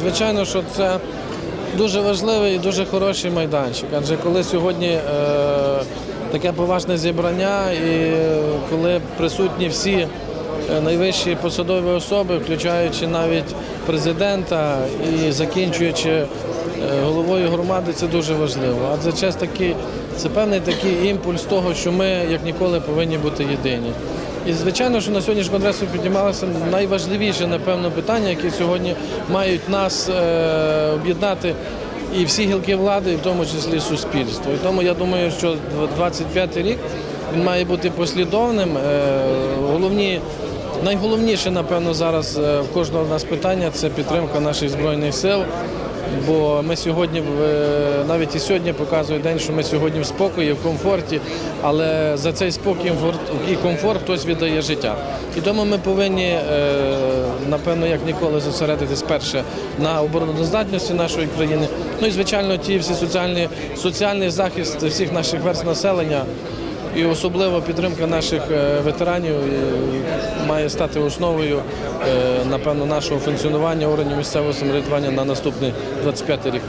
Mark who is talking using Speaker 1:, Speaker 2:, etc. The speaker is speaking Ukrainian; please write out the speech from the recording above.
Speaker 1: Звичайно, що це дуже важливий і дуже хороший майданчик. Адже коли сьогодні е, таке поважне зібрання, і е, коли присутні всі е, найвищі посадові особи, включаючи навіть президента і закінчуючи е, головою громади, це дуже важливо. Адже час такий, це певний такий імпульс того, що ми як ніколи повинні бути єдині. І звичайно, що на сьогоднішньому конгресу піднімалося найважливіше, напевно, питання, які сьогодні мають нас е, об'єднати і всі гілки влади, і в тому числі суспільство. І тому я думаю, що 25-й рік він має бути послідовним. Е, головні, найголовніше, напевно, зараз е, в кожного з нас питання це підтримка наших збройних сил. Бо ми сьогодні е, навіть і сьогодні показує день, що ми сьогодні в спокої, в комфорті, але за цей спокій і комфорт хтось віддає життя. І тому ми повинні, е, напевно, як ніколи зосередитись перше на обороноздатності нашої країни. Ну і звичайно, ті всі соціальні соціальний захист всіх наших верст населення. І особливо підтримка наших е, ветеранів має стати основою, е, напевно, нашого функціонування органів місцевого самоврядування на наступний 25 рік.